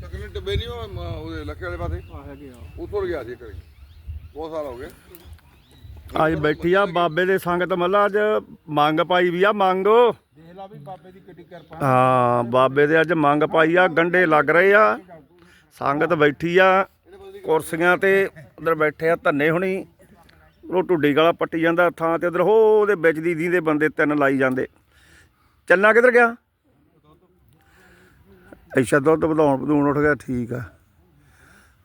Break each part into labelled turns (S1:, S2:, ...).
S1: ਚੱਕਲੇ ਟੱਬੇ ਨਹੀਂ ਉਹ ਮ- ਉਹਦੇ ਲੱਖੇ ਵਾਲੇ ਪਾਸੇ।
S2: ਆ ਹੈਗੇ ਆ।
S1: ਉੱਥੋਂ ਗਿਆ ਸੀ ਕਰੀ ਬਹੁਤ ਸਾਲ ਹੋ ਗਏ।
S3: ਅੱਜ ਬੈਠੀ ਆ ਬਾਬੇ ਦੇ ਸੰਗਤ ਮੱਲਾ ਅੱਜ ਮੰਗ ਪਾਈ ਵੀ ਆ ਮੰਗ।
S2: ਦੇਖ ਲਾ ਵੀ ਬਾਬੇ ਦੀ ਕਿੱਡੀ ਕਿਰਪਾ।
S3: ਹਾਂ ਬਾਬੇ ਦੇ ਅੱਜ ਮੰਗ ਪਾਈ ਆ ਗੰਡੇ ਲੱਗ ਰਹੇ ਆ। ਸੰਗਤ ਬੈਠੀ ਆ ਕੁਰਸੀਆਂ ਤੇ ਉਧਰ ਬੈਠੇ ਆ ਧੰਨੇ ਹੁਣੀ। ਉਹ ਟੁੱਡੀ ਗਲਾ ਪੱਟੀ ਜਾਂਦਾ ਥਾਂ ਤੇ ਉਧਰ ਹੋ ਉਹਦੇ ਵਿੱਚ ਦੀ ਦੀ ਦੇ ਬੰਦੇ ਤਿੰਨ ਲਾਈ ਜਾਂਦੇ। ਚੱਲਣਾ ਕਿੱਧਰ ਗਿਆ? ਅੱਛਾ ਦੁੱਧ ਵਧਾਉਣ ਵਧੂਣ ਉੱਠ ਗਿਆ ਠੀਕ ਆ।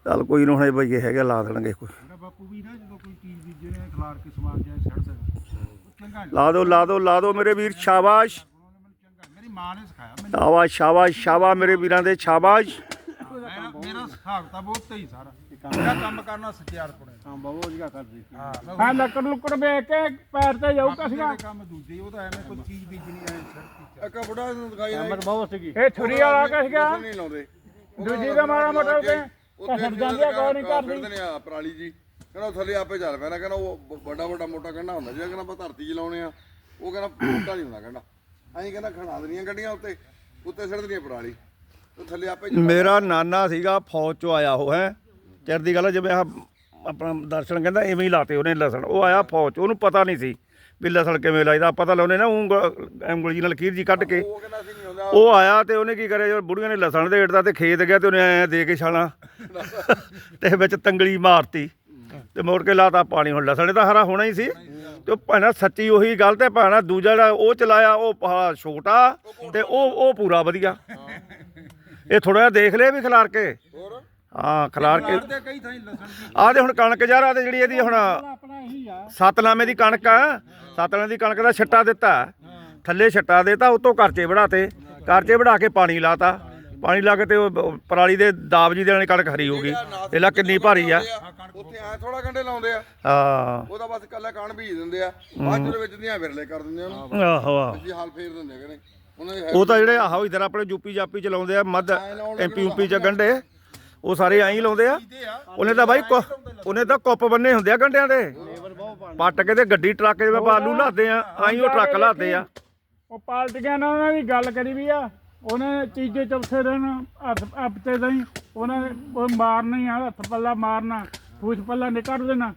S3: ਚੱਲ ਕੋਈ ਨਾ ਹੁਣ ਬਈਏ ਹੈਗੇ ਲਾ ਦੇਣਗੇ ਕੋਈ।
S2: ਮੇਰਾ ਬਾਪੂ ਵੀ ਨਾ ਜਦੋਂ ਕੋਈ ਚੀਜ਼ ਬੀਜੇ ਨੇ ਖਲਾਰ ਕੇ ਸਮਾਨ ਜਾਏ ਛੱਡ ਦੇ ਚੰਗਾ ਨੀ।
S3: ਲਾ ਦੋ ਲਾ ਦੋ ਲਾ ਦੋ ਮੇਰੇ ਵੀਰ ਸ਼ਾਬਾਸ਼।
S2: ਮੇਰੀ ਮਾਂ ਨੇ ਸਿਖਾਇਆ ਮੈਨੂੰ।
S3: ਸ਼ਾਬਾਸ਼ ਸ਼ਾਬਾਸ਼ ਸ਼ਾਬਾਸ਼ ਮੇਰੇ ਵੀਰਾਂ ਦੇ ਸ਼ਾਬਾਸ਼।
S2: ਮੇਰਾ ਮੇਰਾ ਹਿਸਾਬ ਤਾਂ ਬਹੁਤ ਹੀ ਸਾਰਾ। ਮੇਰਾ ਕੰਮ ਕਰਨਾ ਸਚਿਆਰ ਕੋਲੇ।
S4: ਹਾਂ ਬਹੁਤ ਵਧੀਆ ਕਰਦੇ ਸੀ
S2: ਹਾਂ
S4: ਹਾਂ ਲੱਕੜ ਲੁੱਕੜ ਵੇਚ ਕੇ ਪੈਰ ਤੇ ਜਾਊ ਕਸੀਆਂ
S2: ਕੰਮ ਦੂਜੇ ਉਹ ਤਾਂ ਐਵੇਂ ਕੋਈ ਚੀਜ਼ ਬੀਜਣੀ ਐ ਛੱਡ
S1: ਇੱਕ ਬੁੜਾ ਨੂੰ ਦਿਖਾਈ ਨਹੀਂ
S4: ਅਮਰ ਬਹੁਤ ਸੀਗੀ। ਇਹ ਛੁਰੀ ਵਾਲਾ ਕਸੀਆਂ
S1: ਨਹੀਂ ਲਾਉਂਦੇ।
S4: ਦੂਜੀ ਦਾ ਮਾੜਾ ਮੋਟਾ ਉੱਤੇ
S1: ਉੱਥੇ
S4: ਕਸਰ ਜਾਂਦੀ ਆ ਕੋਈ ਨਹੀਂ ਕਰਦੀ।
S1: ਫਿਰਦੇ ਨੇ ਆ ਪਰਾਲੀ ਜੀ। ਕਹਿੰਦਾ ਉਹ ਥੱਲੇ ਆਪੇ ਚੱਲ ਪੈਣਾ। ਕਹਿੰਦਾ ਉਹ ਬ- ਵੱਡਾ ਵੱਡਾ ਮੋਟਾ ਕੰਡਾ ਹੁੰਦਾ ਜਿਹੜਾ ਕਹਿੰਦਾ ਆਪਾਂ ਧਰਤੀ 'ਚ ਲਾਉਣੇ ਆ। ਉਹ ਕਹਿੰਦਾ ਮੋਟਾ ਨਹੀਂ ਹੁੰਦਾ ਕੰਡਾ ਐਂ ਕਹਿੰਦਾ ਖੜਾ ਦੇਣੀਆਂ ਗੱਡੀਆਂ ਉੱਤੇ ਉੱਤੇ ਸਿੱਟ ਦੇਣੀਆਂ ਪਰਾਲੀ। ਉਹ ਥੱਲੇ ਆਪੇ
S3: ਮੇਰਾ ਨਾਨਾ ਸੀਗਾ ਫੌਜ ਚੋਂ ਆਇਆ ਉਹ ਹੈ। ਚਿਰ ਦੀ ਗੱਲ ਆ, ਜਿਵੇਂ ਆ ਆਪਣਾ ਦਰਸ਼ਨ ਕਹਿੰਦਾ ਐਵੇਂ ਹੀ ਲਾਤੇ ਉਹਨੇ ਲਸਣ ਉਹ ਆਇਆ ਫੌਜ ਉਹਨੂੰ ਪਤਾ ਨਹੀਂ ਸੀ ਵੀ ਲਸਣ ਕਿਵੇਂ ਲਾਈਦਾ ਪਤਾ ਲਾਉਨੇ ਨਾ ਉਂਗਲ ਜੀ ਨਾਲ ਲਕੀਰ ਜੀ ਕੱਢ ਕੇ।
S1: ਉਹ
S3: ਆਇਆ ਤੇ ਉਹਨੇ ਕੀ ਕਰਿਆ ਜਦੋਂ ਬੁੜੀਆਂ ਨੇ ਲਸਣ ਦੇ ਏੜਦਾ ਤੇ ਖੇਤ ਗਿਆ ਤੇ ਉਹਨੇ ਐ ਦੇ ਕੇ ਛਾਲਾਂ ਤੇ ਵਿੱਚ ਤੰਗਲੀ ਮਾਰਤੀ ਤੇ ਮੋੜ ਕੇ ਲਾਤਾ ਪਾਣੀ ਹੁਣ ਲਸਣ ਤਾਂ ਹਰਾ ਹੋਣਾ ਹੀ ਸੀ ਤੇ ਉਹ ਭਾਣਾ ਸੱਚੀ ਉਹੀ ਗੱਲ ਤੇ ਭਾਣਾ ਦੂਜਾ ਜਿਹੜਾ ਉਹ ਚਲਾਇਆ ਉਹ ਪਹਾ ਛੋਟਾ ਤੇ ਉਹ ਉਹ ਪੂਰਾ ਵਧੀਆ। ਇਹ ਥੋੜਾ ਜਿਹਾ ਦੇਖ ਲਿਆ ਵੀ ਖਿਲਾਰ ਕੇ।
S1: ਹੋਰ?
S3: ਹਾਂ ਖਿਲਾਰ ਕੇ
S2: ਤੇ ਕਈ ਥਾਈ ਲਸਣ ਦੀ
S3: ਆਹ ਤੇ ਹੁਣ ਕਣਕ ਯਾਰ ਆ ਤੇ ਜਿਹੜੀ ਇਹਦੀ ਹੁਣ
S4: ਆ।
S3: ਸਤਨਾਮੇ ਦੀ ਕਣਕ ਆ। ਸਤਨਾਮੇ ਦੀ ਕਣਕ ਦਾ ਛੱਟਾ ਦਿੱਤਾ। ਥੱਲੇ ਛੱਟਾ ਦਿੱਤਾ ਉਤੋਂ ਕਰਚੇ ਵੜਾਤੇ। ਕਰਚੇ ਵੜਾ ਕੇ ਪਾਣੀ ਲਾਤਾ। ਪਾਣੀ ਲਾ ਕੇ ਤੇ ਪਰਾਲੀ ਦੇ ਦਾਬ ਜੀ ਦੇ ਨਾਲ ਕਣਕ ਹਰੀ ਹੋ ਗਈ। ਇਹ ਲਾ ਕਿੰਨੀ ਭਾਰੀ ਆ।
S1: ਉੱਥੇ ਐ ਥੋੜਾ ਕੰਡੇ ਲਾਉਂਦੇ ਆ।
S3: ਹਾਂ।
S1: ਉਹਦਾ ਬਸ ਕੱਲਾ ਕਾਣ ਬੀਜ ਦਿੰਦੇ ਆ। ਬਾਅਦ ਚ ਵਿੱਚ ਦੀਆਂ ਵਿਰਲੇ ਕਰ ਦਿੰਦੇ ਆ ਉਹਨੂੰ।
S3: ਆਹੋ ਆਹੋ।
S1: ਜੀ ਹਾਲ ਫੇਰ ਦਿੰਦੇ ਆ ਕਹਿੰਦੇ।
S3: ਉਹ ਤਾਂ ਜਿਹੜੇ ਆਹੋ ਇਧਰ ਆਪਣੇ ਯੂਪੀ ਜਾਪੀ ਚ ਲਾਉਂਦੇ ਆ ਮੱਧ ਐਮਪੀ ਯੂਪੀ ਚ ਗੰਢੇ ਉਹ ਸਾਰੇ ਐਂ ਹੀ ਲਾਉਂਦੇ ਆ। ਉਹਨੇ ਤਾਂ ਬਾਈ ਕੁ- ਉਹਨੇ ਤਾਂ ਕੁੱਪ ਬੰਨੇ ਹੁੰਦੇ ਆ ਗੰਢਿਆਂ ਦੇ। ਪੱਟ ਕੇ ਤੇ ਗੱਡੀ ਟਰੱਕ ਜਿਵੇਂ ਆਪਾਂ ਆਲੂ ਲਾਦੇ ਆ ਆਈ ਉਹ ਟਰੱਕ ਲਾਦੇ ਆ।
S4: ਉਹ ਪਾਲਟੀਆਂ ਨਾਲ ਉਹਨਾਂ ਦੀ ਗੱਲ ਕਰੀ ਵੀ ਆ ਉਹਨੇ ਤੀਜੇ ਚੌਥੇ ਦਿਨ ਹੱਥ ਹਫ਼ਤੇ ਦਾ ਹੀ ਉਹਨਾਂ ਨੇ ਉਹ ਮਾਰਨਾ ਹੀ ਆ ਹੱਥ ਪੱਲਾ ਮਾਰਨਾ ਫੂਸ ਪੱਲਾ ਨਿਕਲ ਦੇਣਾ।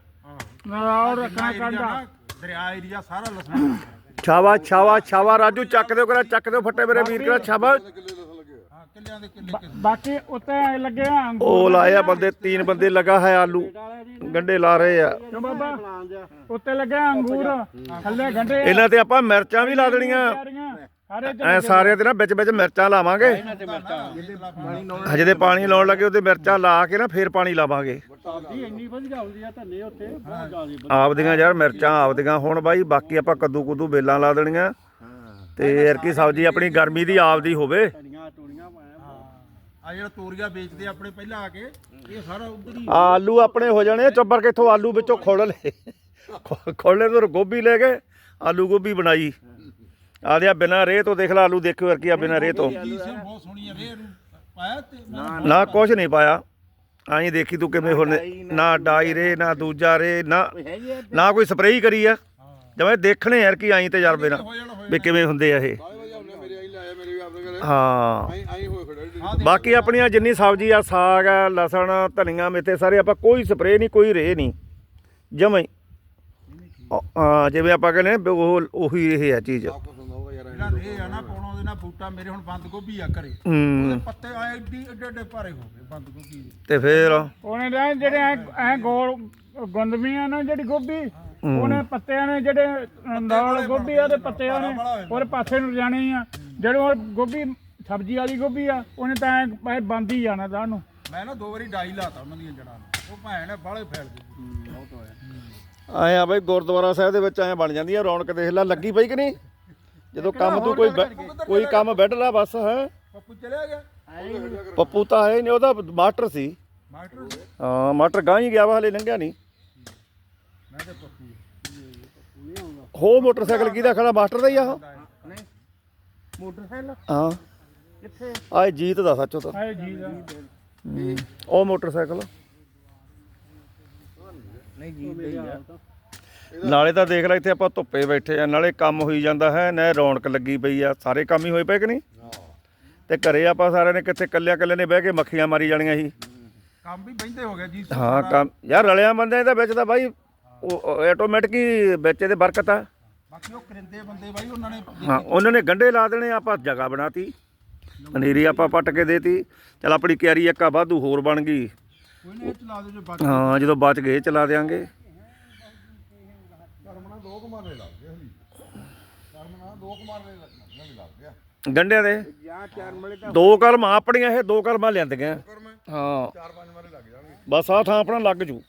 S4: ਨਾਲ ਰੱਖਣਾ ਕੰਡਾ।
S2: ਦਰਿਆ ਏਰੀਆ ਸਾਰਾ ਲਸਣ।
S3: ਛਾਵਾ ਛਾਵਾ ਛਾਵਾ ਰਾਜੂ ਚੱਕ ਦਿਓ ਕਰਾ ਚੱਕ ਦਿਓ ਫੱਟੇ ਮੇਰੇ ਵੀਰ ਕਰਾ ਛਾਵਾ
S1: ਕਿੱਲੇ ਲਸਣ ਲੱਗੇ ਹੋਏ।
S2: ਹਾਂ ਕਿੱਲਿਆਂ ਦੇ ਕਿੱਲੇ
S4: ਬਾ- ਬਾਕੀ ਉੱਤੇ ਐਂ ਲੱਗੇ ਆ
S3: ਉਹ ਲਾਏ ਆ। ਬੰਦੇ ਤਿੰਨ ਬੰਦੇ ਲਗਾ ਹੈ ਆਲੂ। ਗੰਡੇ ਲਾ ਰਹੇ ਆ।
S4: ਕਿਉਂ ਬਾਬਾ? ਉੱਤੇ ਲੱਗੇ ਆ ਅੰਗੂਰ ਥੱਲੇ ਗੰਢੇ
S3: ਇਹਨਾਂ ਤੇ ਆਪਾਂ ਮਿਰਚਾਂ ਵੀ ਲਾ ਦੇਣੀਆਂ।
S4: ਸਾਰੀਆਂ ਸਾਰੇ
S3: ਐ ਸਾਰੇ ਤੇ ਨਾ ਵਿੱਚ ਵਿੱਚ ਮਿਰਚਾਂ ਲਾਵਾਂਗੇ। ਹਜੇ ਦੇ ਪਾਣੀ ਲਾਉਣ ਲੱਗੇ ਉਹਦੇ ਮਿਰਚਾਂ ਲਾ ਕੇ ਨਾ ਫੇਰ ਪਾਣੀ ਲਾਵਾਂਗੇ।
S4: ਸਬਜ਼ੀ ਇੰਨੀ ਵਧੀਆ ਹੁੰਦੀ ਆ ਧੰਨੇ ਉੱਤੇ ਬਹੁਤ ਜ਼ਿਆਦਾ
S3: ਆਪਦੀਆਂ ਯਾਰ ਮਿਰਚਾਂ ਆਪਦੀਆਂ ਹੁਣ ਬਾਈ ਬਾਕੀ ਆਪਾਂ ਕੱਦੂ ਕੁੱਦੂ ਬੇਲਾਂ ਲਾ ਦੇਣੀਆਂ। ਤੇ ਯਾਰ ਕੀ ਸਬਜ਼ੀ ਆਪਣੀ ਗਰਮੀ ਦੀ ਆਪਦੀ ਹੋਵੇ।
S2: ਆ ਜਿਹੜਾ ਤੋਰੀਆ ਵੇਚਦੇ ਆਪਣੇ ਪਹਿਲਾਂ ਆ ਕੇ ਇਹ ਸਾਰਾ ਉਧਰ ਹੀ
S3: ਆਲੂ ਆਪਣੇ ਹੋ ਜਾਣੇ ਚੱਬਰ ਕਿੱਥੋਂ ਆਲੂ ਵਿੱਚੋਂ ਖੋਲ ਲਏ। ਖੋਲੇ ਤੋਂ ਗੋਭੀ ਲੈ ਗਏ ਆਲੂ ਗੋਭੀ ਬਣਾਈ। ਆ ਦਿਆ ਬਿਨਾਂ ਰੇਹ ਤੋਂ ਦੇਖ ਲੈ ਆਲੂ ਦੇਖਿਓ ਯਾਰ ਕੀ ਆ ਬਿਨਾਂ ਰੇਹ ਤੋਂ।
S2: ਜੀ ਸੇ ਬਹੁਤ ਸੋਹਣੀ ਆ ਰੇ ਪਾਇਆ ਤੇ
S3: ਨਾ ਕੁਛ ਨਹੀਂ ਪਾਇਆ। ਆਈ ਦੇਖੀ ਤੂੰ ਕਿਵੇਂ ਹੁਣ ਨਾ ਡਾਈ ਰੇ ਨਾ ਦੂਜਾ ਰੇ ਨਾ ਨਾ ਕੋਈ ਸਪਰੇਅ ਕਰੀ ਆ। ਜਿਵੇਂ ਦੇਖਣੇ ਯਾਰ ਕੀ ਆਈ ਤਜਰਬੇ ਨਾਲ ਵੀ ਕਿਵੇਂ ਹੁੰਦੇ ਆ ਇਹ
S1: ਬਾਈ ਵਧੀਆ ਹੁੰਦੇ ਆ, ਮੇਰੇ ਆਈ ਲਾਇਆ ਮੇਰੇ ਵੀ ਆਪਣੇ ਘਰੇ
S3: ਹਾਂ।
S1: ਹੋਏ ਖੜੇ
S3: ਬਾਕੀ ਆਪਣੀਆਂ ਜਿੰਨੀ ਸਬਜ਼ੀ ਆ ਸਾਗ ਆ ਲਸਣ ਧਨੀਆ ਮੇਥੇ ਸਾਰੇ ਆਪਾਂ ਕੋਈ ਸਪਰੇਅ ਨਹੀਂ ਕੋਈ ਰੇ ਨਹੀਂ। ਜਮੇ ਹਾਂ। ਜਿਵੇਂ ਆਪਾਂ ਕਹਿੰਦੇ ਉਹ ਉਹੀ ਇਹ ਆ ਚੀਜ਼।
S1: ਆਪ ਪਸੰਦ ਆਊਗਾ ਯਾਰ
S2: ਜਿਹੜਾ ਰੇ ਆ ਨਾ ਪਾਉਣਾ ਉਹਦੇ ਨਾਲ ਬੂਟਾ ਮੇਰੇ ਹੁਣ ਬੰਦ ਗੋਭੀ ਆ ਘਰੇ।
S3: ਹੂੰ।
S2: ਉਹਦੇ ਪੱਤੇ ਆਏ ਏਡੀ ਏਡੇ ਏਡੇ ਭਾਰੇ ਹੋ ਗਏ ਬੰਦ ਗੋਭੀ ਦੇ।
S3: ਤੇ ਫੇਰ?
S4: ਉਹਨੇ ਤਾਂ ਜਿਹੜੇ ਐ ਐ ਗੋਲ ਗੁੰਦਵੀਆਂ ਨਾ ਜਿਹੜੀ ਗੋਭੀ ਉਹਨੇ ਪੱਤਿਆਂ ਨੇ ਜਿਹੜੇ ਨਾਲ ਗੋਭੀ ਆ ਉਹਦੇ ਪੱਤਿਆਂ ਨੇ ਉਹਦੇ ਪਾਸੇ ਨੂੰ ਜਾਣੇ ਆ। ਜਿਹੜੇ ਉਹ ਗੋਭੀ ਸਬਜ਼ੀ ਵਾਲੀ ਗੋਭੀ ਆ ਉਹਨੇ ਤਾਂ ਐ ਬੰਦ ਹੀ ਜਾਣਾ ਤਾਂ ਉਹਨੂੰ।
S2: ਮੈਂ ਨਾ ਦੋ ਵਾਰੀ ਡਾਈ ਲਾਤਾ ਉਹਨਾਂ ਦੀਆਂ ਜੜਾਂ ਨੂੰ। ਉਹ ਭੈਣ ਨੇ ਬਾਹਲੇ ਫੈਲ ਗਈ। ਬਹੁਤ ਹੋਇਆ
S3: ਆਏ ਆ ਬਈ ਗੁਰਦੁਆਰਾ ਸਾਹਿਬ ਦੇ ਵਿੱਚ ਐ ਬਣ ਜਾਂਦੀ ਆ ਰੌਣਕ ਦੇਖ ਲੈ ਲੱਗੀ ਪਈ ਕਿ ਨਹੀਂ? ਜਦੋਂ ਕੰਮ ਤੂੰ ਕੋਈ ਕੋਈ ਕੰਮ ਬੈਠ ਲਾ ਬਸ ਹੈ?
S2: ਪੱਪੂ ਚਲਿਆ ਗਿਆ?
S3: ਪੱਪੂ ਤਾਂ ਹੈ ਨਹੀਂ ਉਹਦਾ ਮਾਸਟਰ ਸੀ।
S2: ਮਾਸਟਰ
S3: ਹਾਂ ਮਾਸਟਰ ਗਾਂ ਹੀ ਗਿਆ ਵਾ ਹਲੇ ਲੰਘਿਆ ਨਹੀਂ।
S2: ਮੈਂ ਤੇ ਪੱਪੂ।
S3: ਹੋ ਮੋਟਰਸਾਈਕਲ ਕਿਹਦਾ ਖੜਾ ਮਾਸਟਰ ਦਾ ਹੀ ਆ
S4: ਮੋਟਰਸਾਈਕਲ?
S3: ਹਾਂ।
S4: ਕਿੱਥੇ?
S3: ਆਏ ਜੀਤ ਦਾ ਸੱਚੋ ਤਾਂ।
S4: ਆਏ ਜੀ ਦਾ।
S3: ਉਹ ਮੋਟਰਸਾਈਕਲ।
S4: ਨਹੀਂ ਜੀ
S3: ਨਾਲੇ ਤਾਂ ਦੇਖ ਲੈ ਇੱਥੇ ਆਪਾਂ ਧੁੱਪੇ ਬੈਠੇ ਆ। ਨਾਲੇ ਕੰਮ ਹੋਈ ਜਾਂਦਾ ਹੈ ਨਾ ਰੌਣਕ ਲੱਗੀ ਪਈ ਆ। ਸਾਰੇ ਕੰਮ ਹੀ ਹੋਏ ਪਏ ਕਿ ਨਹੀਂ? ਤੇ ਘਰੇ ਆਪਾਂ ਸਾਰਿਆਂ ਨੇ ਕਿੱਥੇ ਕੱਲਿਆਂ ਕੱਲਿਆਂ ਨੇ ਬਹਿ ਕੇ ਮੱਖੀਆਂ ਮਾਰੀ ਜਾਣੀਆਂ ਸੀ।
S2: ਕੰਮ ਵੀ ਬਹਿੰਦੇ ਹੋ ਗਿਆ ਜੀ
S3: ਹਾਂ ਕੰਮ ਯਾਰ ਰਲਿਆ ਬੰਦੇ ਦੇ ਵਿੱਚ ਤਾਂ ਬਾਈ ਉਹ ਆਟੋਮੈਟਿਕ ਹੀ ਵਿੱਚ ਇਹਦੇ ਬਰਕਤ ਆ।
S2: ਬਾਕੀ ਉਹ ਕਰਿੰਦੇ ਬੰਦੇ ਬਾਈ ਉਹਨਾਂ ਨੇ
S3: ਹਾਂ ਉਹਨਾਂ ਨੇ ਗੰਢੇ ਲਾ ਦੇਣੇ ਆਪਾਂ ਜਗ੍ਹਾ ਬਣਾਤੀ। ਪਨੀਰੀ ਆਪਾਂ ਪੱਟ ਕੇ ਦੇਤੀ। ਚਲ ਆਪਣੀ ਕਿਆਰੀ ਇੱਕਾ ਵਾਧੂ ਹੋਰ ਬਣ ਗਈ। ਹਾਂ ਜਦੋਂ ਬਚ ਗਏ ਚਲਾ ਦੇਾਂਗੇ
S1: ਕਰਮਣਾ ਦੋ ਦੋ ਆ
S3: ਕਲਮਾਂ ਆਪਣੀਆਂ ਇਹ ਦੋ ਕਲਮਾਂ ਲਿਆਂਦੀਆਂ।
S1: ਕਰਮ
S3: ਹਾਂ।
S1: ਚਾਰ ਪੰਜ ਮਾਰੇ ਲੱਗ ਜਾਣਗੇ।
S3: ਬਸ ਆਹ ਥਾਂ ਆਪਣਾ ਲੱਗ ਜੂ।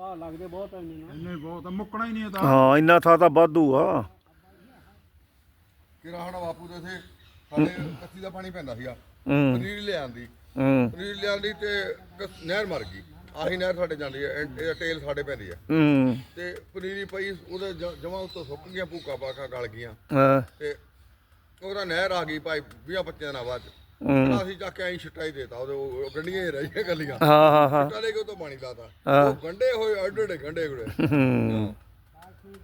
S4: ਵਾਹ ਲੱਗਦੇ ਬਹੁਤ ਐ ਨਾ
S2: ਇੰਨੇ ਬਹੁਤ ਆ, ਮੁੱਕਣਾ ਹੀ ਨਹੀਂ ਇਹਦਾ
S3: ਹਾਂ ਇੰਨਾ ਥਾਂ ਤਾਂ ਵਾਧੂ ਆ।
S1: ਕਿਰਾ ਸਾਡਾ ਬਾਪੂ ਦੇ ਇੱਥੇ ਸਾਡੇ ਕੱਚੀ ਦਾ ਪਾਣੀ ਪੈਂਦਾ ਸੀਗਾ।
S3: ਹੂੰ।
S1: ਪਨੀਰ ਲਿਆਂਦੀ
S3: ਹੂੰ।
S1: ਪਨੀਰ ਲਿਆਂਦੀ ਤੇ ਨਹਿਰ ਮਰ ਗਈ। ਆਹੀ ਨਹਿਰ ਸਾਡੇ ਜਾਂਦੀ ਹੈ ਇਹ- ਇਹ ਟੇਲ ਸਾਡੇ ਪੈਂਦੀ ਹੈ
S3: ਹੂੰ।
S1: ਤੇ ਪਨੀਰੀ ਪਈ ਉਹਦੇ ਜਮਾ ਉੱਤੋਂ ਸੁੱਕ ਗਈਆਂ ਭੂਕਾ ਪਾਕਾ ਗਲ ਗਈਆਂ।
S3: ਹਾਂ।
S1: ਤੇ ਉਹਦਾ ਨਹਿਰ ਆ ਗਈ ਭਾਈ 20 25 ਦਿਨਾਂ ਬਾਅਦ।
S3: ਹੂੰ।
S1: ਅਸੀਂ ਚੱਕ ਕੇ ਐਂ ਛਿੱਟਾ ਹੀ ਦੇਤਾ ਉਹਦੇ ਉਹ ਗੰਡੀਆਂ ਹੀ ਰਹੀਆਂ ਗੱਲੀਆਂ
S3: ਹਾਂ ਹਾਂ ਹਾਂ।
S1: ਛਿੱਟਾ ਲੈ ਕੇ ਉਹ ਤੋਂ ਪਾਣੀ ਲਾਤਾ
S3: ਹਾਂ।
S1: ਉਹ ਗੰਡੇ ਹੋਏ ਅੱਡੇ ਅੱਡੇ ਗੰਡੇ ਗੁੜੇ
S3: ਹੂੰ।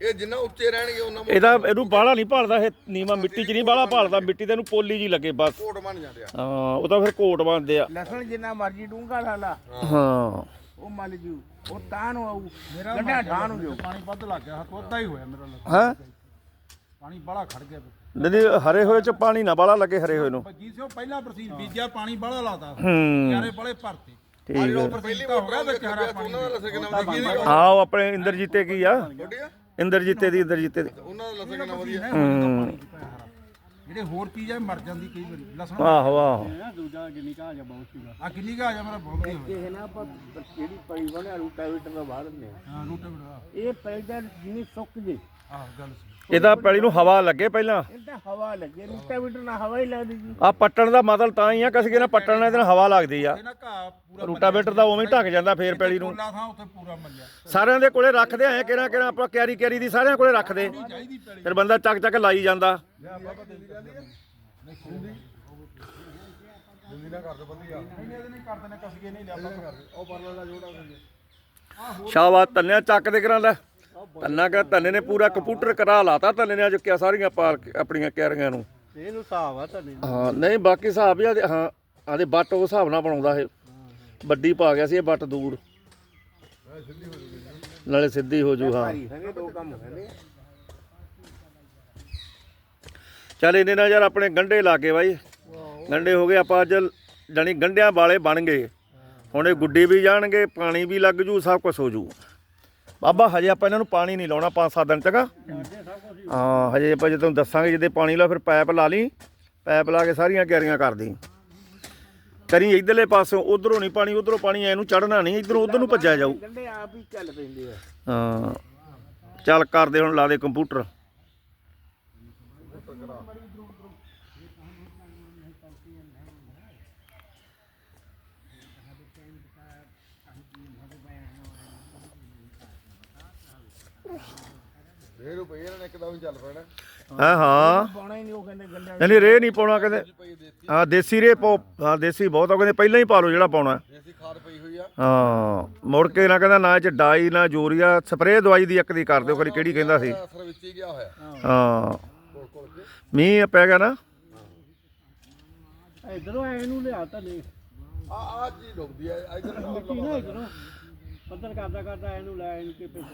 S1: ਇਹ ਜਿੰਨਾ ਉੱਚੇ ਰਹਿਣਗੇ ਉਹਨਾਂ
S3: ਇਹਦਾ ਇਹਨੂੰ ਬਾਹਲਾ ਨਹੀਂ ਭਾਲਦਾ ਇਹ ਨੀਵਾ ਮਿੱਟੀ 'ਚ ਨਹੀਂ ਬਾਹਲਾ ਭਾਲਦਾ ਮਿੱਟੀ ਤੇ ਇਹਨੂੰ ਪੋਲੀ ਜੀ ਲੱਗੇ ਬਸ।
S1: ਕੋਟ ਬਣ ਜਾਂਦੇ ਆ।
S3: ਹਾਂ ਉਹ ਤਾਂ ਫਿਰ ਕੋਟ ਬਣਦੇ ਆ।
S4: ਲਸਣ ਜਿੰਨਾ ਮਰਜ਼ੀ ਡੂੰਗਾ ਲਾ ਲਾ।
S3: ਹਾਂ।
S4: ਉਹ ਮਲ ਜੂ ਉਹ ਤਾਂ ਨੂੰ ਆਊ। ਗੰਢਿਆਂ ਠਾਹ ਨੂੰ ਜੋ
S2: ਪਾਣੀ ਵੱਧ ਲੱਗ ਗਿਆ ਉਦਾਂ ਹੀ ਹੋਇਆ ਮੇਰਾ ਲੱਗ
S3: ਹਾਂ?
S2: ਪਾਣੀ ਬੜਾ ਖੜ ਗਿਆ
S3: ਨਹੀਂ ਹਰੇ ਹੋਏ ਚ ਪਾਣੀ ਨਾ ਬਾਹਲਾ ਲੱਗੇ ਹਰੇ ਹੋਏ ਨੂੰ।
S2: ਜੀ ਸਿਓ ਪਹਿਲਾਂ ਬਰਸੀਨ ਬੀਜਿਆ ਪਾਣੀ ਬੜਾ ਲਾਤਾ।
S3: ਹੂੰ।
S2: ਚਾਰੇ ਬੜੇ ਭਰਤੇ।
S3: ਠੀਕ ਹੈ।
S1: ਪਹਿਲੀ ਵਾਰ ਹੋ ਗਿਆ ਵਿੱਚ ਹਰਾ ਪਾਣੀ। ਉਹਨਾਂ ਦਾ ਲਸਣ ਕਿੰਨਾ ਵਧੀਆ ਨਹੀਂ
S3: ਹਾਂ ਉਹ ਆਪਣੇ ਇੰਦਰਜੀਤੇ ਕੀ ਆ? ਇੰਦਰਜੀਤੇ ਦੀ ਇੰਦਰਜੀਤੇ ਦੀ।
S1: ਉਹਨਾਂ ਦਾ ਲਸਣ ਕਿੰਨਾ ਵਧੀਆ।
S2: ਪਾਣੀ ਜਿਹੜੇ ਹੋਰ ਚੀਜ਼ ਆ ਮਰ ਜਾਂਦੀ ਕਈ ਵਾਰੀ। ਲਸਣ
S3: ਆਹੋ ਆਹੋ।
S4: ਦੂਜਾ ਜਿੰਨੀ ਕਾ ਜਾ ਬਹੁਤ ਸੀਗਾ।
S2: ਆ ਕਿੰਨੀ ਕਾ ਆ ਜਾ ਮੇਰਾ ਬਹੁਤ ਵਧੀਆ ਹੋਇਆ।
S4: ਇਹ ਨਾ ਆਪਾਂ ਜਿਹੜੀ ਪਈ ਬਣੇ ਰੂਟਾ ਵੀਟਰ ਦਾ ਬਾਹਰ ਨੇ
S2: ਹਾਂ ਰੂਟੇ ਬੜਾ
S4: ਇਹ ਪੈਦਾ ਜਿੰਨੀ ਸੁੱਕ ਜੇ।
S2: ਆਹ ਗੱਲ ਸੀ
S3: ਇਹਦਾ ਪੈਲੀ ਨੂੰ ਹਵਾ ਲੱਗੇ ਪਹਿਲਾਂ।
S4: ਇਹ ਤਾਂ ਹਵਾ ਲੱਗੇ ਰੂਟਾ ਵੀਟਰ ਨਾਲ ਹਵਾ ਹੀ ਲੱਗਦੀ ਜੀ
S3: ਆ ਪੱਟਣ ਦਾ ਮਤਲਬ ਤਾਂ ਹੀ ਆ ਕਸਗੇ ਨਾਲ ਪੱਟਣ ਨਾਲ ਇਹਦੇ ਨਾਲ ਹਵਾ ਲੱਗਦੀ ਆ।
S2: ਇਹ ਨਾ ਘਾਹ ਪੂਰਾ
S3: ਰੂਟਾਵੇਟਰ ਦਾ ਉਵੇਂ ਹੀ ਢੱਕ ਜਾਂਦਾ ਫੇਰ ਪੈਲੀ ਨੂੰ।
S2: ਪੋਲਾ ਥਾਂ ਉੱਥੇ ਪੂਰਾ ਮੱਲਿਆ।
S3: ਸਾਰਿਆਂ ਦੇ ਕੋਲੇ ਰੱਖਦੇ ਆਏ ਕਿਹੜਾ ਕਿਹੜਾ ਆਪਾਂ ਕੈਰੀ ਕੈਰੀ ਦੀ ਸਾਰਿਆਂ ਕੋਲੇ ਰੱਖਦੇ।
S2: ਚਾਹੀਦੀ ਪੈਲੀ।
S3: ਫਿਰ ਬੰਦਾ ਚੱਕ ਚੱਕ ਲਾਈ ਜਾਂਦਾ।
S1: ਜਿੰਦੀ ਨਾ ਕਰ ਦੋ ਵਧੀਆ
S2: ਇਹਨੇ ਇਹਦੇ ਨਹੀਂ ਕਰਦੇ ਨੇ ਕਸਗੇ ਨਹੀਂ ਲਿਆ
S1: ਉਹ ਪਰਲਾ ਦਾ ਜੋੜਾ ਹੋਈਏ
S3: ਸ਼ਾਬਾਸ਼ ਤੰਨਿਆ ਚੱਕ ਦੇ ਕਰਾਂ ਲੈ ਤੰਨਾ ਕਹ ਤੰਨੇ ਨੇ ਪੂਰਾ ਕੰਪਿਊਟਰ ਕਰਾ ਲਾਤਾ ਤੰਨੇ ਨੇ ਚੁੱਕਿਆ ਸਾਰੀਆਂ ਪਾਲ ਆਪਣੀਆਂ ਕੈਰੀਆਂ ਨੂੰ।
S4: ਇਹਨੂੰ ਹਿਸਾਬ ਆ ਤੁਹਾਡੇ
S3: ਹਾਂ ਨਹੀਂ ਬਾਕੀ ਹਿਸਾਬ ਹੀ ਹਾਂ ਆਦੇ ਬੱਟ ਉਸ ਹਿਸਾਬ ਨਾਲ ਬਣਾਉਂਦਾ ਇਹ। ਵੱਡੀ ਪਾ ਗਿਆ ਸੀ ਇਹ ਬੱਟ ਦੂਰ ਨਾਲੇ ਸਿੱਧੀ ਹੋ ਜੂ ਹਾਂ
S4: ਹੈਗੇ ਦੋ ਕੰਮ ਹੈਗੇ
S3: ਚੱਲ ਇਹਨੇ ਨਾਲ ਯਾਰ ਆਪਣੇ ਗੰਡੇ ਲਾ ਕੇ ਬਾਈ। ਗੰਡੇ ਹੋ ਗਏ ਆਪਾਂ ਅੱਜ ਜਾਣੀ ਗੰਡਿਆਂ ਵਾਲੇ ਬਣ ਗਏ। ਹੁਣ ਇਹ ਗੁੱਡੀ ਵੀ ਜਾਣਗੇ ਪਾਣੀ ਵੀ ਲੱਗ ਜੂ ਸਭ ਕੁਝ ਹੋ ਜੂ। ਬਾਬਾ ਹਜੇ ਆਪਾਂ ਇਹਨਾਂ ਨੂੰ ਪਾਣੀ ਨਹੀਂ ਲਾਉਣਾ 5-7 ਦਿਨ ਤੱਕ। ਹਾਂ ਹਜੇ ਆਪਾਂ ਜੇ ਤੁਹਾਨੂੰ ਦੱਸਾਂਗੇ ਜਦੋਂ ਪਾਣੀ ਲਾ ਫਿਰ ਪਾਈਪ ਲਾ ਲਈ। ਪਾਈਪ ਲਾ ਕੇ ਸਾਰੀਆਂ ਕਿਆਰੀਆਂ ਕਰ ਦੀ। ਕਰੀ ਇਧਰਲੇ ਪਾਸੋਂ ਉਧਰੋਂ ਨਹੀਂ ਪਾਣੀ ਉਧਰੋਂ ਪਾਣੀ ਐ ਨੂੰ ਚੜਨਾ ਨਹੀਂ ਇਧਰੋਂ ਉਧਰ ਨੂੰ ਭੱਜਿਆ ਜਾਊ।
S4: ਗੰਡੇ ਆਪ ਹੀ ਚੱਲ ਪੈਂਦੇ ਆ।
S3: ਹਾਂ। ਚੱਲ ਕਰਦੇ ਹੁਣ ਲਾ ਦੇ ਕੰਪਿਊਟਰ।
S1: ਪਈ ਇਹਨਾਂ ਨੇ ਇੱਕਦਮ ਹੀ ਚੱਲ ਪੈਣਾ।
S3: ਹਾਂ ਹਾਂ।
S4: ਪਾਉਣਾ ਹੀ ਨਹੀਂ ਉਹ ਕਹਿੰਦੇ ਗੰਡੇ
S3: ਨਹੀਂ ਨਹੀਂ ਰੇ ਨਹੀਂ ਪਾਉਣਾ ਕਹਿੰਦੇ ਹਾਂ ਦੇਸੀ ਰੇ ਪਾਓ। ਹਾਂ ਦੇਸੀ ਬਹੁਤ ਆ ਕਹਿੰਦੇ ਪਹਿਲਾਂ ਹੀ ਪਾ ਲਓ ਜਿਹੜਾ ਪਾਉਣਾ।
S1: ਦੇਸੀ ਖਾਦ ਪਈ ਹੋਈ ਆ।
S3: ਹਾਂ ਮੁੜ ਕੇ ਨਾ ਕਹਿੰਦਾ ਨਾ ਇਹ ਚ ਡਾਈ ਨਾ ਯੂਰੀਆ ਸਪਰੇਅ ਦਵਾਈ ਦੀ ਇੱਕ ਦੀ ਕਰ ਦਿਓ ਕਰੀ ਕਿਹੜੀ ਕਹਿੰਦਾ ਸੀ।
S1: ਇਹਦਾ ਅਸਰ ਵਿੱਚ ਹੀ ਗਿਆ ਹੋਇਆ।
S3: ਹਾਂ।
S1: ਕੋਲ ਕੋਲ ਕੇ।
S3: ਮੀਂਹ ਪੈ ਗਿਆ ਨਾ?
S4: ਇਧਰੋਂ ਐ ਨੂੰ ਲਿਆਤਾ ਨਹੀਂ।
S1: ਆ ਆ ਜੀ ਡੁੱਬਦੀ ਆ ਇਧਰ
S4: ਮਿੱਟੀ ਨਾ ਇਧਰੋਂ? ਪੱਧਰ ਕਰਦਾ ਕਰਦਾ ਇਹਨੂੰ ਲੈ ਇਹਨੂੰ ਕਿ ਨੂੰ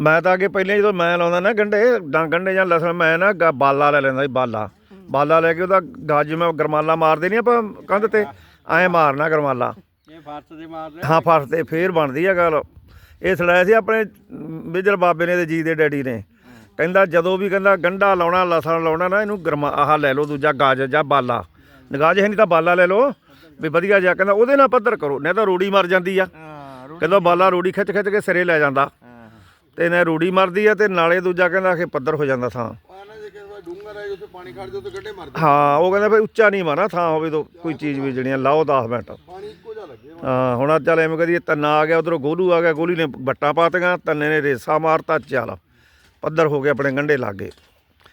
S3: ਮੈਂ ਤਾਂ ਅੱਗੇ ਪਹਿਲਾਂ ਜਦੋਂ ਮੈਂ ਲਾਉਂਦਾ ਨਾ ਗੰਡੇ ਡਾਂ ਗੰਡੇ ਜਾਂ ਲਸਣ ਮੈਂ ਨਾ ਗ- ਬਾਲਾ ਲੈ ਲੈਂਦਾ ਸੀ ਬਾਲਾ। ਬਾਲਾ ਲੈ ਕੇ ਉਹਦਾ ਗੱਜ ਮੈਂ ਗਰਮਾਲਾ ਮਾਰਦੇ ਨਹੀਂ ਆਪਾਂ ਕੰਧ ਤੇ ਐਂ ਮਾਰਨਾ ਗਰਮਾਲਾ।
S4: ਇਹ ਫਰਸ ਦੇ ਮਾਰਦੇ
S3: ਹਾਂ ਫਸ ਤੇ ਫੇਰ ਬਣਦੀ ਆ ਗੱਲ। ਇਹ ਸੁਣਾਇਆ ਸੀ ਆਪਣੇ ਮੇਜਰ ਬਾਬੇ ਨੇ ਤੇ ਜੀ ਦੇ ਡੈਡੀ ਨੇ। ਕਹਿੰਦਾ ਜਦੋਂ ਵੀ ਕਹਿੰਦਾ ਗੰਡਾ ਲਾਉਣਾ ਲਸਣ ਲਾਉਣਾ ਨਾ ਇਹਨੂੰ ਗਰਮਾ ਆਹ ਲੈ ਲਓ ਦੂਜਾ ਗਾਜ ਜਾਂ ਬਾਲਾ। ਨਗਾਜ ਹੈ ਨਹੀਂ ਤਾਂ ਬਾਲਾ ਲੈ ਲਓ। ਵੀ ਵਧੀਆ ਜਿਹਾ ਕਹਿੰਦਾ ਉਹਦੇ ਨਾਲ ਪੱਧਰ ਕਰੋ ਨਹੀਂ ਤਾਂ ਰੋੜੀ ਮਰ ਜਾਂਦੀ ਆ।
S4: ਹਾਂ ਰੋ-
S3: ਕਹਿੰਦਾ ਬਾਲਾ ਰੋੜੀ ਖਿੱਚ ਖਿੱਚ ਕੇ ਸਿਰੇ ਲੈ ਜਾਂਦਾ। ਤੇ ਨਾ ਰੋੜੀ ਮਰਦੀ ਆ ਤੇ ਨਾਲੇ ਦੂਜਾ ਕਹਿੰਦਾ ਕਿ ਪੱਧਰ ਹੋ ਜਾਂਦਾ ਥਾਂ।
S1: ਆਣਾ ਜੇ ਕਿਸੇ ਪਾਣੀ ਖੜ ਜਾਓ ਤੇ ਗੱਡੇ ਮਰ
S3: ਹਾਂ, ਉਹ ਕਹਿੰਦਾ ਵੀ ਉੱਚਾ ਨਹੀਂ ਮਾਰਨਾ, ਥਾਂ ਹੋਵੇ ਤਾਂ ਕੋਈ ਚੀਜ਼ ਵੀ ਜਿਹੜੀਆਂ ਲਾਓ 10 ਮਿੰਟ।
S1: ਪਾਣੀ ਇੱਕੋ ਜਿਹਾ ਲੱਗੇ
S3: ਹਾਂ, ਹੁਣ ਚੱਲ ਐਵੇਂ ਕਰੀਏ, ਤੰਨਾ ਆ ਗਿਆ, ਉਧਰੋਂ ਗੋਲੂ ਆ ਗਿਆ, ਗੋਲੀ ਨੇ ਬੱਟਾਂ ਪਾਤੀਆਂ, ਤੰਨੇ ਨੇ ਰੇਸਾ ਮਾਰਤਾ, ਚੱਲ। ਪੱਧਰ ਹੋ ਗਏ ਆਪਣੇ ਗੰਡੇ ਗਏ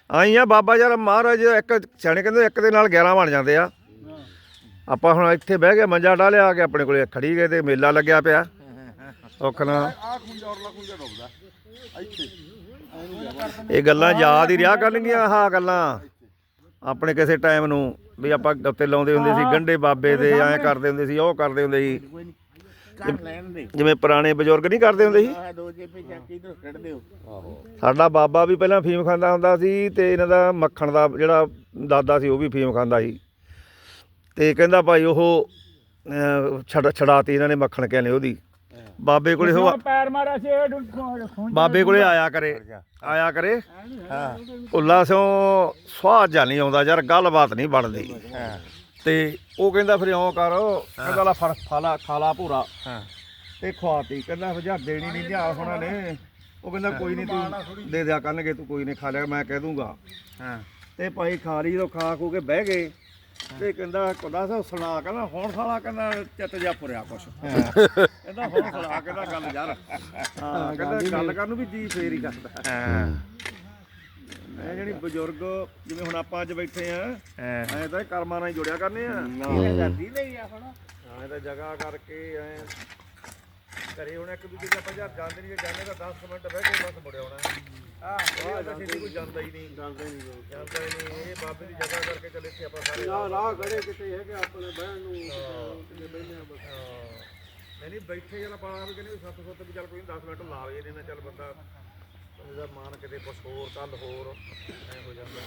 S3: ਆਈ ਆ, ਬਾਬਾ ਯਾਰ ਮਹਾਰਾਜ, ਇੱਕ ਸਿਆਣੇ ਕਹਿੰਦੇ ਇੱਕ ਦੇ ਨਾਲ 11 ਬਣ ਜਾਂਦੇ ਆ। ਆਪਾਂ ਹੁਣ ਇੱਥੇ ਬਹਿ ਕੇ ਮੰਜਾ ਡਾਲਿਆ ਆ ਕੇ ਆਪਣੇ ਕੋਲੇ ਖੜੀ ਗਏ ਤੇ ਮੇਲਾ ਲੱਗਿਆ ਪਿਆ। ਔਖ
S1: ਆ ਖੁੰਝਾ ਔਰਲਾ ਖੁੰਝਾ ਡੁੱਬਦਾ ਇੱਥੇ
S3: ਇਹ ਗੱਲਾਂ ਯਾਦ ਹੀ ਰਿਹਾ ਕਰਨਗੀਆਂ ਆਹ ਗੱਲਾਂ। ਆਪਣੇ ਕਿਸੇ ਟਾਈਮ ਨੂੰ ਵੀ ਆਪਾਂ ਉੱਤੇ ਲਾਉਂਦੇ ਹੁੰਦੇ ਸੀ ਗੰਡੇ ਬਾਬੇ ਦੇ ਐਂ ਕਰਦੇ ਹੁੰਦੇ ਸੀ ਉਹ ਕਰਦੇ ਹੁੰਦੇ ਸੀ।
S5: ਕੱਟ ਲੈਣ ਦੇ
S3: ਜਿਵੇਂ ਪੁਰਾਣੇ ਬਜ਼ੁਰਗ ਨਹੀਂ ਕਰਦੇ ਹੁੰਦੇ ਸੀ?
S5: ਆਹ ਦੋ ਜੇਪੇ ਚੱਕ ਇਧਰ ਕੱਢ ਦਿਓ
S1: ਆਹੋ
S3: ਸਾਡਾ ਬਾਬਾ ਵੀ ਪਹਿਲਾਂ ਫੀਮ ਖਾਂਦਾ ਹੁੰਦਾ ਸੀ ਤੇ ਇਹਨਾਂ ਦਾ ਮੱਖਣ ਦਾ ਜਿਹੜਾ ਦਾਦਾ ਸੀ ਉਹ ਵੀ ਫੀਮ ਖਾਂਦਾ ਸੀ। ਤੇ ਕਹਿੰਦਾ ਭਾਈ ਉਹ ਅਹ, ਛੜ ਛੜਾਤੀ ਇਹਨਾਂ ਨੇ ਮੱਖਣ ਕਹਿੰਦੇ ਉਹਦੀ। ਬਾਬੇ ਕੋਲੇ ਉਹ
S4: ਪੈਰ ਮਾਰਿਆ ਸੀ ਇਹ ਡੁ- ਖੂਨ
S3: ਬਾਬੇ ਕੋਲੇ ਆਇਆ ਕਰੇ ਆਇਆ ਕਰੇ।
S5: ਹਾਂ।
S3: ਉੱਲਾ ਸਿਓ ਸਵਾਦ ਜਾਂ ਨਹੀਂ ਆਉਂਦਾ ਯਾਰ ਗੱਲਬਾਤ ਨਹੀਂ ਬਣਦੀ।
S5: ਹਾਂ।
S3: ਤੇ ਉਹ ਕਹਿੰਦਾ ਫਿਰ ਇਉਂ ਕਰ ਕਹਿੰਦਾ ਲਾ ਫੜ ਫਾਲਾ ਖਾਲਾ ਭੂਰਾ।
S5: ਹਾਂ।
S3: ਤੇ ਖਵਾਤੀ ਕਹਿੰਦਾ ਫਿਰ ਜਾ ਦੇਣੀ ਨਹੀਂ ਧਿਆਨ ਹੋਣਾ ਨੇ। ਉਹ ਕਹਿੰਦਾ ਕੋਈ ਨਹੀਂ ਤੂੰ ਦੇ ਦਿਆ ਕਰਨਗੇ ਤੂੰ ਕੋਈ ਨਹੀਂ ਖਾ ਲਿਆ ਮੈਂ ਕਹਿ ਦੂੰਗਾ।
S5: ਹਾਂ।
S3: ਤੇ ਭਾਈ ਖਾ ਲਈ ਤੋਂ ਖਾ ਖੂ ਕੇ ਬਹਿ ਗਏ। ਤੇ ਕਹਿੰਦਾ ਕੁਦਾ ਸਾ ਸੁਣਾ ਕਹਿੰਦਾ ਹੁਣ ਸਾਲਾ ਕਹਿੰਦਾ ਚਿੱਤ ਜਾ ਪੁਰਿਆ ਕੁਛ। ਕਹਿੰਦਾ ਹੁਣ ਸੁਣਾ ਕਹਿੰਦਾ ਗੱਲ ਯਾਰ। ਹਾਂ ਕਹਿੰਦਾ ਗੱਲ ਕਰਨ ਨੂੰ ਵੀ ਜੀ ਫੇਰ ਹੀ ਕਰਦਾ।
S5: ਹਾਂ।
S3: ਮੈਂ ਜਿਹੜੀ ਬਜ਼ੁਰਗ ਜਿਵੇਂ ਹੁਣ ਆਪਾਂ ਅੱਜ ਬੈਠੇ ਆ ਐ ਤਾਂ ਇਹ ਕਰਮਾਂ ਨਾਲ ਹੀ ਜੁੜਿਆ ਕਰਨੇ ਆ।
S5: ਇਹ ਕਰਦੀ ਨਹੀਂ ਆ ਹੁਣ?
S3: ਹਾਂ ਇਹ ਤਾਂ ਜਗ੍ਹਾ ਕਰਕੇ ਐ ਘਰੇ ਹੁਣ ਇੱਕ ਦੂਜੇ ਦੇ ਆਪਾਂ ਯਾਰ ਜਾਂਦੇ ਨਹੀਂ ਜਾਂਦੇ ਤਾਂ 10 ਮਿੰਟ ਬਹਿ ਕੇ ਬਸ ਮੁੜ ਆਉਣਾ। ਆ ਤਾਂ ਸਿੱਧੀ ਕੋਈ ਜਾਂਦਾ ਹੀ ਨਹੀਂ। ਜਾਂਦਾ ਹੀ ਨਹੀਂ। ਜਾਂਦਾ ਹੀ ਨਹੀਂ। ਇਹ ਬਾਬੇ ਦੀ ਜਗ੍ਹਾ ਕਰਕੇ ਚੱਲ ਇੱਥੇ ਆਪਾਂ ਸਾਰੇ
S2: ਨਾ ਰਾਹ ਖੜੇ ਕਿਤੇ ਹੈਗੇ ਆਪਣੇ ਬਹਿਣ ਨੂੰ ਕਿਤੇ ਬਹਿੰਦੇ ਆ ਬਸ।
S3: ਨਹੀਂ ਨਹੀਂ ਬੈਠੇ ਜਦ ਆਪਾਂ ਆਪ ਕਹਿੰਦੇ 7 7 ਵੀ ਚੱਲ ਕੋਈ 10 ਮਿੰਟ ਲਾ ਲਈਏ ਨੇ ਚੱਲ ਬੰਦਾ ਇਹਦਾ ਮਾਨ ਕਿਤੇ ਕੁਛ ਹੋਰ ਕੱਲ ਹੋਰ ਐ ਹੋ ਜਾਂਦਾ।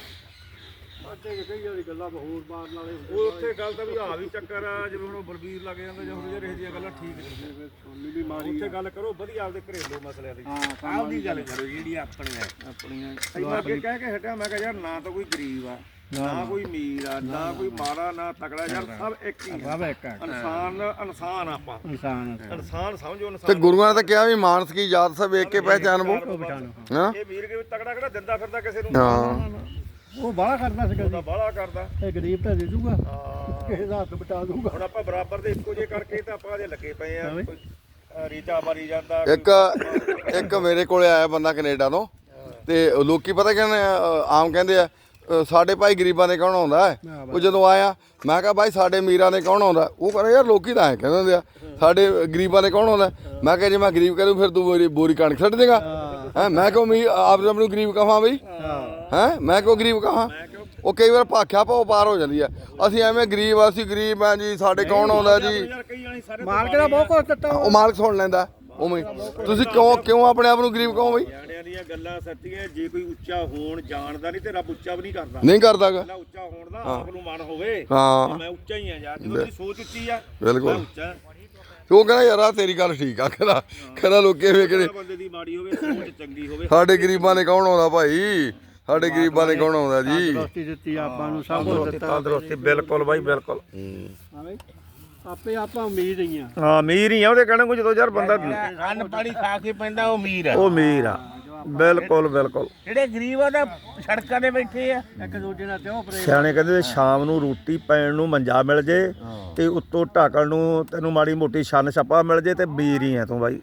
S2: ਅੱਧੇ ਕਿ ਕਈ ਵਾਰੀ ਗੱਲਾਂ ਹੋਰ ਮਾਰਨ ਵਾਲੇ ਹੁੰਦੇ
S3: ਉਹ ਉੱਥੇ ਗੱਲ ਤਾਂ ਵੀ ਆ ਵੀ ਚੱਕਰ ਆ ਜਿਵੇਂ ਹੁਣ ਬਲਬੀਰ ਲੱਗ ਜਾਂਦਾ ਜਾਂ ਹੁਣ ਜਿਹੜੇ ਇਹ ਜਿਹੀਆਂ ਗੱਲਾਂ ਠੀਕ ਨਹੀਂ
S2: ਸੋਨੀ ਵੀ ਮਾਰੀ
S3: ਉੱਥੇ ਗੱਲ ਕਰੋ ਵਧੀਆ ਆਪਦੇ ਘਰੇਲੂ ਮਸਲਿਆਂ ਦੀ।
S5: ਆਹ ਦੀ ਗੱਲ ਕਰੋ ਜਿਹੜੀ ਆਪਣੀ ਹੈ
S3: ਆਪਣੀਆਂ ਮੈਂ ਅੱਗੇ ਕਹਿ ਕੇ ਹਟਿਆ ਮੈਂ ਕਿਹਾ ਯਾਰ ਨਾ ਤਾਂ ਕੋਈ ਗਰੀਬ ਆ ਨਾ। ਕੋਈ ਅਮੀਰ ਆ ਨਾ ਕੋਈ ਮਾੜਾ ਨਾ ਤਕੜਾ ਯਾਰ ਸਭ ਇੱਕ ਹੀ ਆ।
S5: ਸਭ ਇੱਕ ਹੈ
S3: ਇਨਸਾਨ ਇਨਸਾਨ ਆਪਾਂ।
S5: ਇਨਸਾਨ
S3: ਇਨਸਾਨ ਸਮਝੋ
S1: ਤੇ
S3: ਇਨਸਾਨ
S1: ਗੁਰੂਆਂ ਨੇ ਤਾਂ ਕਿਹਾ ਵੀ ਮਾਨਸ ਕੀ ਯਾਦ ਸਭ ਵੇਖ ਕੇ ਪਹਿਚਾਨਬੋ ਹਾਂ
S3: ਇਹ ਵੀਰ ਕੇ ਤਕੜਾ ਕਿਹੜਾ ਦਿੰਦਾ ਫਿਰਦਾ ਕਿਸੇ ਨੂੰ?
S1: ਹਾਂ।
S2: ਉਹ ਬਾਹਲਾ ਕਰਦਾ ਸੀ
S3: ਉਹਦਾ ਬਾਹਲਾ ਕਰਦਾ।
S2: ਇਹ ਗਰੀਬ ਤਾਂ ਦੇ ਦੂਗਾ।
S3: ਹਾਂ।
S2: ਕਿਸੇ ਦਾ ਹੱਥ ਬਟਾ ਦੂਗਾ।
S3: ਹੁਣ ਆਪਾਂ ਬਰਾਬਰ ਦੇ ਇੱਕੋ ਜੇ ਕਰਕੇ ਤਾਂ ਆਪਾਂ ਅਜੇ ਲੱਗੇ ਪਏ ਆ। ਕੋਈ ਅ, ਰੀਚਾ ਮਾਰੀ ਜਾਂਦਾ
S1: ਇੱਕ ਇੱਕ ਮੇਰੇ ਕੋਲੇ ਆਇਆ ਬੰਦਾ ਕੈਨੇਡਾ ਤੋਂ ਤੇ ਲੋਕੀ ਪਤਾ ਕਹਿੰਦੇ ਆ, ਅ, ਆਮ ਕਹਿੰਦੇ ਆ ਅ, ਸਾਡੇ ਭਾਈ ਗਰੀਬਾਂ ਦੇ ਕੌਣ ਆਉਂਦਾ ਹੈ? ਉਹ ਜਦੋਂ ਆਇਆ ਮੈਂ ਕਿਹਾ ਭਾਈ ਸਾਡੇ ਅਮੀਰਾਂ ਦੇ ਕੌਣ ਆਉਂਦਾ? ਉਹ ਕਹਿੰਦਾ ਯਾਰ ਲੋਕੀ ਤਾਂ ਐ ਕਹਿੰਦੇ ਹੁੰਦੇ ਆ ਸਾਡੇ ਗਰੀਬਾਂ ਦੇ ਕੌਣ ਆਉਂਦਾ? ਮੈਂ ਕਿਹਾ ਜੇ ਮੈਂ ਗਰੀਬ ਕਰੂ ਫਿਰ ਤੂੰ ਬੋਰੀ ਬੋਰੀ ਕਣਕ ਛੱਡ ਦੇਗਾ। ਹੈ? ਮੈਂ ਕਿਹਾ ਮੀ ਆਪ ਜਬ ਨੂੰ ਗਰੀਬ ਕਹਾਂ ਬਈ। ਹੈ। ਮੈਂ ਕਿਉਂ ਗਰੀਬ ਕਹਾਂ? ਉਹ ਕਈ ਵਾਰ ਭਾਖਿਆ ਪਾਉ ਪਾਰ ਹੋ ਜਾਂਦੀ ਆ। ਅਸੀਂ ਐਵੇਂ ਗਰੀਬ ਆ, ਅਸੀਂ ਗਰੀਬ ਆ ਜੀ ਸਾਡੇ ਕੌਣ ਆਉਂਦਾ ਜੀ?
S2: ਮਾਲਕ ਦਾ ਬਹੁਤ ਕੁਝ ਦਿੱਤਾ।
S1: ਉਹ ਮਾਲਕ ਸੁਣ ਲੈਂਦਾ। ਉਵੇਂ ਹੀ। ਤੁਸੀਂ ਕਿਉਂ ਕਿਉਂ ਆਪਣੇ ਆਪ ਨੂੰ ਗਰੀਬ ਕਹੋ ਬਈ?
S3: ਨਿਆਣਿਆਂ ਦੀਆਂ ਗੱਲਾਂ ਸੱਚੀਆਂ ਜੇ ਕੋਈ ਉੱਚਾ ਹੋਣ ਜਾਣਦਾ ਨਹੀਂ ਤੇ ਰੱਬ ਉੱਚਾ ਵੀ ਨਹੀਂ ਕਰਦਾ।
S1: ਨਹੀਂ ਕਰਦਾਗਾ।
S3: ਪਹਿਲਾਂ ਉੱਚਾ ਹੋਣ ਦਾ ਆਪ ਨੂੰ ਮਨ ਹੋਵੇ
S1: ਹਾਂ।
S3: ਮੈਂ ਉੱਚਾ ਹੀ ਆ ਯਾਰ ਜਦੋਂ ਮੇਰੀ ਸੋਚ ਉੱਚੀ ਆ
S1: ਬਿਲਕੁਲ।
S3: ਮੈਂ ਉੱਚਾ।
S1: ਤੇ ਉਹ ਕਹਿੰਦਾ ਯਾਰ ਆ ਤੇਰੀ ਗੱਲ ਠੀਕ ਆ। ਕਹਿੰਦਾ ਕਹਿੰਦਾ ਲੋਕੇ ਵੇਖਦੇ
S3: ਬੰਦੇ ਦੀ ਮਾੜੀ ਹੋਵੇ ਸੋਚ ਚੰਗੀ ਹੋਵੇ।
S1: ਸਾਡੇ ਗਰੀਬਾਂ ਨੇ ਕੌਣ ਆਉਂਦਾ ਭਾਈ? ਸਾਡੇ ਗਰੀਬਾਂ ਨੇ ਕੌਣ ਆਉਂਦਾ ਜੀ?
S2: ਦੋਸਤੀ ਦਿੱਤੀ ਆਪਾਂ ਨੂੰ ਸਭ ਕੁਝ ਦਿੱਤਾ।
S3: ਤੰਦਰੁਸਤੀ ਬਿਲਕੁਲ ਬਾਈ ਬਿਲਕੁਲ।
S2: ਹਾਂ ਬਈ ਆਪੇ ਆਪਾਂ ਉਮੀਦ ਹੀ ਆ।
S3: ਹਾਂ ਅਮੀਰ ਹੀ ਆ ਉਹਦੇ ਕਹਿਣਾ ਕੋਈ ਜਦੋਂ ਯਾਰ ਬੰਦਾ
S5: ਅੰਨ ਪਾਣੀ ਖਾ ਕੇ ਪੈਂਦਾ ਉਹ ਅਮੀਰ ਆ।
S3: ਉਹ ਅਮੀਰ ਆ। ਬਿਲਕੁਲ ਬਿਲਕੁਲ।
S5: ਜਿਹੜੇ ਗਰੀਬ ਆ ਤਾਂ ਸੜਕਾਂ ਤੇ ਬੈਠੇ ਆ।
S2: ਇੱਕ ਦੂਜੇ ਨਾਲ ਤਿਉ ਪ੍ਰੇਮ
S3: ਸਿਆਣੇ ਕਹਿੰਦੇ ਸ਼ਾਮ ਨੂੰ ਰੋਟੀ ਪੈਣ ਨੂੰ ਮੰਜਾ ਮਿਲ ਜੇ ਤੇ ਉੱਤੋਂ ਢਾਕਣ ਨੂੰ ਤੈਨੂੰ ਮਾੜੀ ਮੋਟੀ ਛੰਨ ਛੱਪਾ ਮਿਲ ਜੇ ਤੇ ਹੀ ਆ ਤੂੰ ਬਾਈ।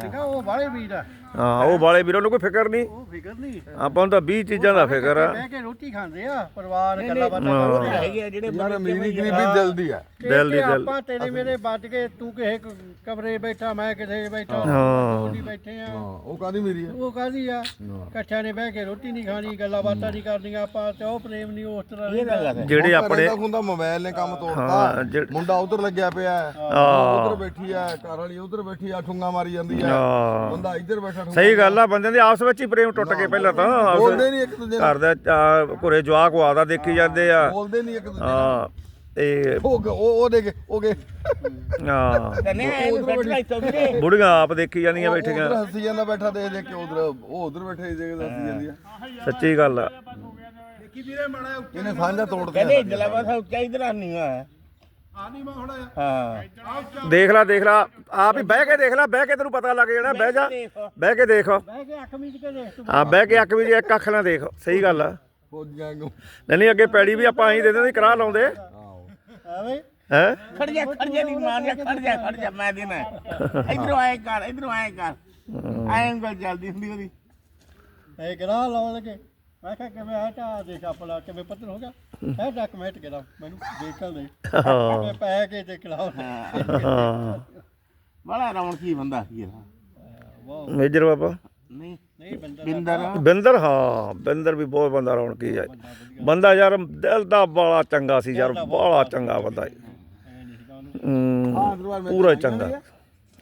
S2: ਠੀਕ ਆ ਉਹ ਬਾਲੇ ਵੀਰ ਆ।
S3: ਹਾਂ ਉਹ ਵਾਲੇ ਵੀਰਾਂ ਨੂੰ ਕੋਈ ਫਿਕਰ ਨਹੀਂ।
S2: ਉਹ ਫਿਕਰ ਨਹੀਂ।
S3: ਆਪਾਂ ਨੂੰ ਤਾਂ 20 ਚੀਜ਼ਾਂ ਦਾ ਫਿਕਰ ਆ।
S2: ਬਹਿ ਕੇ ਰੋਟੀ ਖਾਂਦੇ ਆ ਪਰਿਵਾਰ ਗੱਲਾਂ ਬਾਤਾਂ ਕਰਦੇ
S5: ਹੈਗੇ ਆ ਜਿਹੜੇ
S1: ਯਾਰ ਅਮੀਰੀ ਗਰੀਬੀ ਜਲਦੀ ਆ।
S3: ਦਿਲ ਦੀ ਦਿਲ
S2: ਆਪਾਂ ਤੇਰੇ ਮੇਰੇ ਬਚ ਕੇ ਤੂੰ ਕਿਸੇ ਕਮਰੇ ਬੈਠਾ ਮੈਂ ਕਿਸੇ ਬੈਠਾ
S3: ਹਾਂ।
S2: ਰੋਟੀ ਬੈਠੇ ਆ।
S1: ਉਹ ਕਾਦੀ ਮੇਰੀ ਆ?
S2: ਉਹ ਕਾਹਦੀ ਆ? ਇਕੱਠਿਆਂ ਨੇ ਬਹਿ ਕੇ ਰੋਟੀ ਨਹੀਂ ਖਾਣੀ ਗੱਲਾਂ ਬਾਤਾਂ ਨਹੀਂ ਕਰਨੀਆਂ ਆਪਾਂ ਤੇ ਉਹ ਪ੍ਰੇਮ ਨਹੀਂ ਉਸ ਤਰ੍ਹਾਂ
S5: ਇਹ ਗੱਲ ਹੈ
S3: ਜਿਹੜੇ ਆਪਣੇ
S1: ਹੁੰਦਾ ਮੋਬਾਈਲ ਨੇ ਕੰਮ
S3: ਜਿਹੜੇ-
S1: ਮੁੰਡਾ ਉਧਰ ਲੱਗਿਆ ਪਿਆ।
S3: ਹਾਂ।
S1: ਉਧਰ ਬੈਠੀ ਆ ਘਰ ਵਾਲੀ ਉਧਰ ਬੈਠੀ ਆ ਠੁੰਗਾ ਮਾਰੀ ਜਾਂਦੀ ਆ।
S3: ਹਾਂ।
S1: ਬੰਦਾ ਇੱਧਰ ਬੈਠਾ
S3: ਸਹੀ ਗੱਲ ਆ ਬੰਦਿਆਂ ਦੇ ਆਪਸ ਵਿੱਚ ਹੀ ਪ੍ਰੇਮ ਟੁੱਟ ਗਏ ਪਹਿਲਾਂ ਤਾਂ ਆਪਸ
S1: ਬੋਲਦੇ ਨਹੀਂ ਇੱਕ ਦੂਜੇ ਨਾਲ
S3: ਘਰ ਦਾ ਘਰੇ ਜਵਾਕ ਵਾਦਾ ਦੇਖੀ ਜਾਂਦੇ ਆ।
S1: ਬੋਲਦੇ ਨਹੀਂ ਇੱਕ ਦੂਜੇ ਨਾਲ।
S3: ਹਾਂ ਤੇ
S1: ਉਹ ਗ- ਉਹ ਉਹ ਦੇ ਕੇ ਉਹ ਗੇ।
S3: ਹਾਂ।
S5: ਤਨੇ ਇਹਨੂੰ ਸੱਟ ਲਾਈ ਤੋਂ ਵੀਰੇ
S3: ਬੁੜੀਆਂ ਆਪ ਦੇਖੀ ਜਾਂਦੀਆਂ ਬੈਠੀਆਂ।
S1: ਉਧਰ ਹੱਸੀ ਜਾਂਦਾ ਬੈਠਾ ਦੇਖ ਦੇਖ ਕੇ ਉਧਰ ਉਹ ਉਧਰ ਬੈਠੇ ਦੇਖ ਹੱਸੀ ਜਾਂਦੀ ਆ
S3: ਸੱਚੀ ਗੱਲ ਆ।
S1: ਇਹਨੇ ਸਾਂਝਾ ਤੋੜਦੇ
S5: ਕਹਿੰਦੇ ਜਲਾਵਾ ਸਾਹਿਬ ਚਾਹੀਦਾ ਨਹੀਂ ਆ। ਹਾਂ।
S3: ਦੇਖ ਲੈ ਦੇਖ ਲੈ। ਆਪ ਹੀ ਬਹਿ ਕੇ ਦੇਖ ਲੈ ਬਹਿ ਕੇ ਤੈਨੂੰ ਪਤਾ ਲੱਗ ਜਾਣਾ ਬਹਿ ਜਾ ਬਹਿ ਕੇ ਦੇਖ।
S2: ਬਹਿ ਕੇ ਅੱਖ ਮੀਚ ਕੇ ਦੇਖ ਤੂੰ।
S3: ਹਾਂ ਬਹਿ ਕੇ ਅੱਖ ਵੀ ਇੱਕ ਅੱਖ ਨਾਲ ਦੇਖ। ਸਹੀ ਗੱਲ ਆ। ਨਹੀਂ ਨਹੀਂ ਅੱਗੇ ਪੈੜੀ ਵੀ ਆਪਾਂ ਐਂ ਦੇ ਦਿੰਦੇ ਕਰਾ ਲਾਉਂਦੇ।
S2: ਐਵੇਂ?
S3: ਹੈ?
S5: ਖੜ ਜਾ ਖੜ ਜਾ ਨਹੀਂ ਮਾਰ ਜਾ ਖੜ ਜਾ ਖੜ ਜਾ ਮੈਂ ਦੇਣਾ। ਇਧਰੋਂ ਆਏ ਕਰ ਇਧਰੋਂ ਆਏ ਕਰ। ਐਂ ਗੱਲ ਚੱਲਦੀ ਹੁੰਦੀ ਉਹਦੀ।
S2: ਇਹ ਗਰਾ ਲਾਉਣ ਲੱਗੇ। ਮੈਂ ਕਿਹਾ ਕਿਵੇਂ ਹੈ ਤਾਂ ਦੇਖ ਆਪਣਾ ਕਿਵੇਂ ਪੱਤਰ ਹੋ ਗਿਆ। ਹੈ। ਡਾਕੂਮੈਂਟ ਕਿਹੜਾ? ਮੈਨੂੰ ਦੇਖਣ ਦੇ।
S3: ਹਾਂ।
S2: ਮੈਂ ਪੈ ਕੇ ਦੇਖ ਲਾਉ
S3: ਹਾਂ
S5: ਬੜਾ ਰੌਣਕੀ ਬੰਦਾ ਸੀ ਇਹ।
S2: ਵਾਹ।
S3: ਮੇਜਰ ਬਾਬਾ?
S5: ਨਹੀਂ
S2: ਨਹੀਂ ਬੰਦਾ
S5: ਬਿੰਦਰ।
S3: ਬਿੰਦਰ ਹਾਂ ਬਿੰਦਰ ਵੀ ਬਹੁਤ ਬੰਦਾ ਰੌਣਕੀ ਹੈ ਬੰਦਾ ਯਾਰ ਦਿਲ ਦਾ ਬੜਾ ਚੰਗਾ ਸੀ ਯਾਰ ਬੜਾ ਚੰਗਾ ਬੰਦਾ।
S1: ਹਾਂ
S3: ਪੂਰਾ ਹੀ ਚੰਗਾ।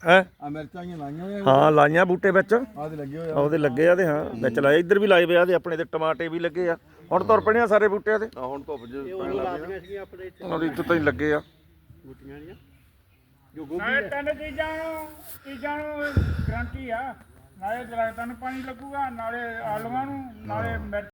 S3: ਹੈ?
S1: ਆ ਮਿਰਚਾਂ ਹੀ ਲਾਈਆਂ ਹੋਈਆਂ
S3: ਹਾਂ ਲਾਈਆਂ ਬੂਟੇ ਵਿੱਚ।
S1: ਆ ਦੇ ਲੱਗੇ ਹੋਏ ਆ।
S3: ਉਹਦੇ ਲੱਗੇ ਆ ਤੇ ਹਾਂ ਵਿੱਚ ਲਾਏ ਇੱਧਰ ਵੀ ਲਾਏ ਪਿਆ ਤੇ ਆਪਣੇ ਤੇ ਟਮਾਟੇ ਵੀ ਲੱਗੇ ਆ। ਹੁਣ ਤੁਰ ਪਣੀਆਂ ਸਾਰੇ ਬੂਟਿਆਂ ਤੇ?
S1: ਆ ਹੁਣ ਧੁੱਪ ਜੇ
S2: ਇਹ ਉਹ ਲਾਦੀਆਂ ਸੀਗੀਆਂ ਆਪਣੇ ਇੱਥੇ।
S3: ਉਹਦੇ ਇੱਥੇ ਤਾਂ ਹੀ ਲੱਗੇ ਆ।
S2: ਗੁੱਟੀਆਂ ਦੀਆਂ ਜੋ ਗੋਭੀ
S4: ਨਾਲੇ ਤਿੰਨ ਚੀਜ਼ਾਂ ਨੂੰ ਚੀਜ਼ਾਂ ਨੂੰ ਗਰੰਟੀ ਆ। ਨਾਲੇ ਦਰਖਤਾਂ ਨੂੰ ਪਾਣੀ ਲੱਗੂਗਾ ਨਾਲੇ ਆਲੂਆਂ ਨੂੰ ਨਾਲੇ ਮਿਰਚ